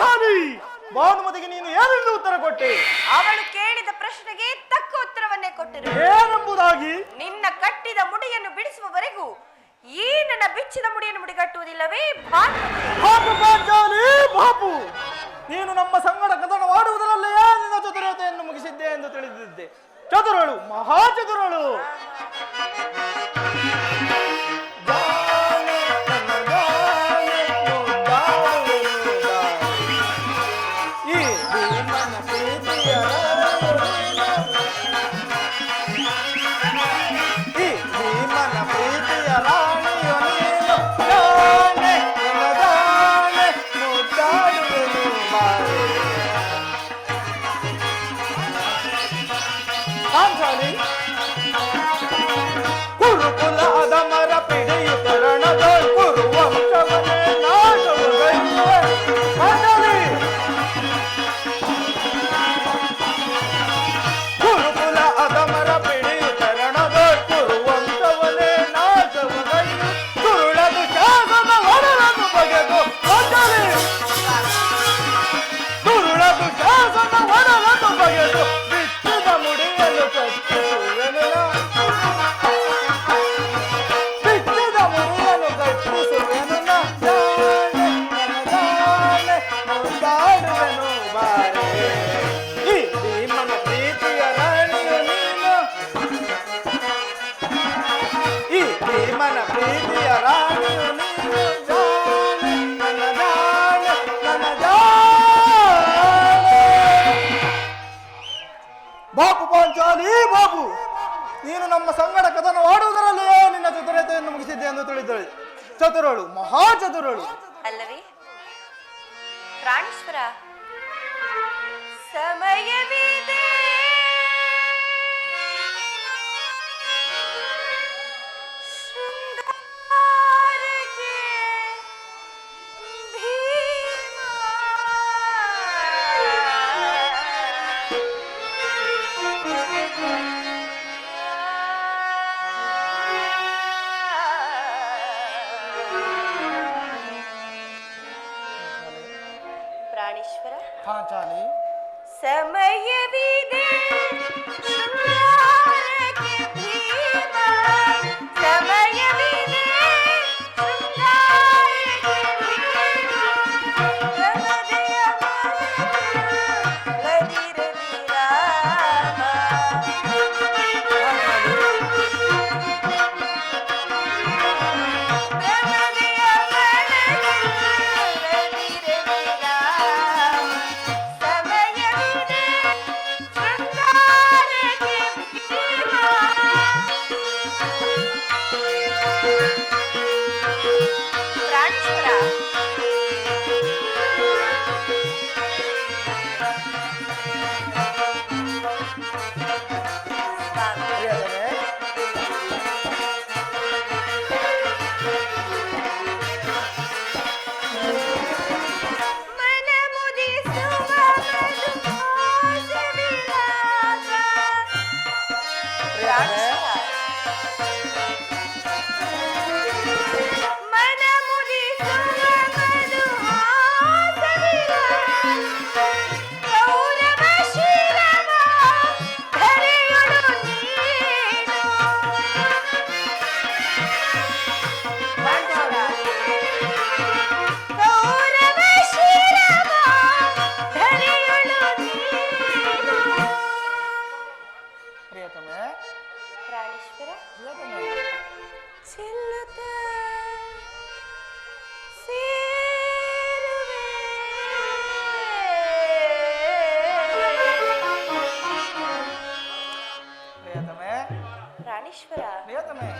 ಪಾಂಚಾಲಿ ಭಾನುಮತಿಗೆ ನೀನು ಏನೆಂದು ಉತ್ತರ ಕೊಟ್ಟೆ? ಅವಳು ಕೇಳಿದ ಪ್ರಶ್ನೆಗೆ ತಕ್ಕ ಉತ್ತರವನ್ನೇ ಕೊಟ್ಟರು. ಏನೆಂಬುದಾಗಿ? ನಿನ್ನ ಕಟ್ಟಿದ ಮುಡಿಯನ್ನು ಬಿಡಿಸುವವರೆಗೂ ಈ ನನ್ನ ಬಿಚ್ಚಿದ ಮುಡಿಯನ್ನು ಮುಡಿಗಟ್ಟುವುದಿಲ್ಲವೇ ಬಾಪು ಪಾಂಚಾಲಿ ಬಾಪು. ನೀನು ನಮ್ಮ ಸಂಗಡ ಕದನವಾಡುವುದರಲ್ಲೇ ನಿನ್ನ ಚತುರತೆಯನ್ನು ಮುಗಿಸಿದ್ದೆ ಎಂದು ತಿಳಿದಿದ್ದೆ. ಚತುರಳು ಮಹಾ ಚತುರಳು ಪಾಂಚಾಲಿ ಕುರುಕುಲ ಎಂದು ತಿಳಿದಳು ಚತುರಳು ಮಹಾ ಚತುರಳು. ಅಲ್ಲವೇ? ಪ್ರಾಣೇಶ್ವರ ಸಮಯವಿದೆ ಪ್ರಿಯತಮೆ? ಪ್ರಾಣೇಶ್ವರ? ಚೆಲ್ಲುತ್ತ. ಪ್ರಿಯತಮೆ. ಪ್ರಾಣೇಶ್ವರ? ಪ್ರಿಯತಮೆ.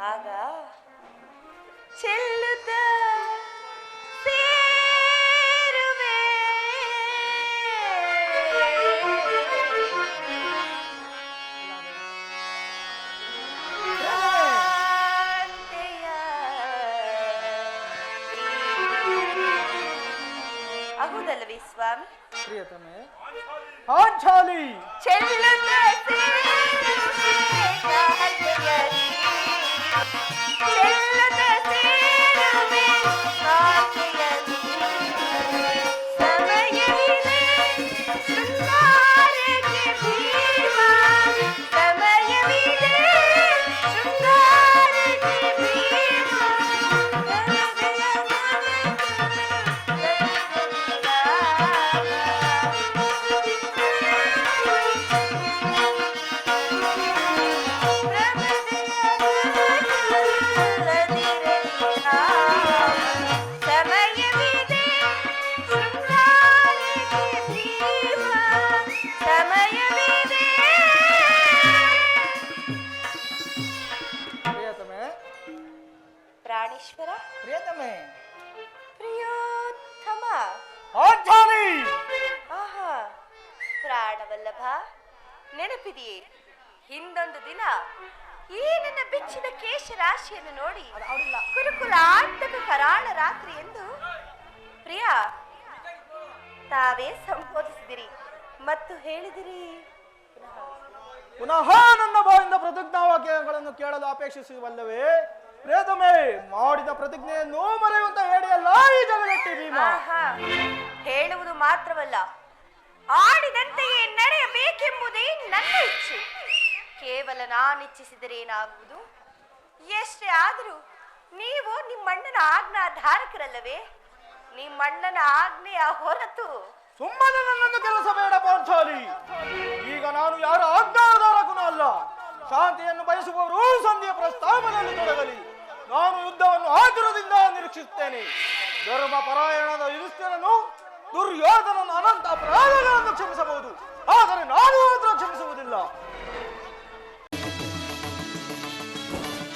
ಆಗ ಚೆಲ್ಲುತ್ತ ಹೌದಲ್ಲವೇ ಸ್ವಾಮಿ ಪ್ರಿಯತಮೆ ಪಾಂಚಾಲಿ ಚೆಲ್ಲುತ್ತ ಸೇರುವೆ ಕಾಂತೆಯಲಿ. ಈಶ್ವರ ಪ್ರಿಯೋತ್ತಮ. ಆಚಾರಿ! ಆಹಾ ಪ್ರಾಣವಲ್ಲಭ ನೆನಪಿದೆಯೇ. ಹಿಂದೊಂದು ದಿನ ಈ ನನ್ನ ಬಿಚ್ಚಿದ ಕೇಶ ರಾಶಿಯನ್ನು ನೋಡಿ ಕುರುಕುಲ ಆಂತಕ ಕರಾಳ ರಾತ್ರಿ ಎಂದು ಪ್ರಿಯ ತಾವೇ ಸಂಬೋಧಿಸಿದಿರಿ. ಮತ್ತು ಹೇಳಿದಿರಿ ಪುನಃ ನನ್ನ ಬಾಯಿಂದ ಪ್ರತಿಜ್ಞಾವಾಕ್ಯಗಳನ್ನು ಕೇಳಲು ಅಪೇಕ್ಷಿಸುವಲ್ಲವೇ? ಪ್ರೇತಮೇ ಮಾಡಿದ ಪ್ರತಿಜ್ಞೆಯನ್ನು ಮರೆಯುವಂತ ಹೇಳಿಯಲ್ಲ ಈ ಜಗದಟ್ಟಿ ಭೀಮ. ಆಹಾ ಹೇಳುವುದು ಮಾತ್ರವಲ್ಲ ಆಡಿದಂತೆಯೇ ನಡೆಯಬೇಕೆಂಬುದೇ ನನ್ನ ಇಚ್ಛೆ. ಕೇವಲ ನಾನಿಚ್ಛಿಸಿದರೇನಾಗುವುದು ಎಷ್ಟೇ ಆದರೂ ನೀವು ನಿಮ್ಮಣ್ಣನ ಆಜ್ಞಾ ಧಾರಕರಲ್ಲವೇ ನಿಮ್ಮಣ್ಣನ ಆಜ್ಞೆಯ ಹೊರತು. ಸುಮ್ಮನೆ ನನ್ನನ್ನು ಕೆಲಸ ಬೇಡ ಪಾಂಚಾಲಿ. ಈಗ ನಾನು ಯಾರ ಆಜ್ಞಾಧಾರಕನೂ ಅಲ್ಲ. ಶಾಂತಿಯನ್ನು ಬಯಸುವವರು ಸಂಧಿಯ ಪ್ರಸ್ತಾಪದಲ್ಲಿ ತೊಡಗಲಿ. ನಾನು ಯುದ್ಧವನ್ನು ಆತುರದಿಂದ ನಿರೀಕ್ಷಿಸುತ್ತೇನೆ. ಧರ್ಮ ಪರಾಯಣದ ಯುಧಿಷ್ಠಿರನು ದುರ್ಯೋಧನನ ಅನಂತ ಅಪರಾಧಗಳನ್ನು ಕ್ಷಮಿಸಬಹುದು. ಆದರೆ ನಾನು ಮಾತ್ರ ಕ್ಷಮಿಸುವುದಿಲ್ಲ.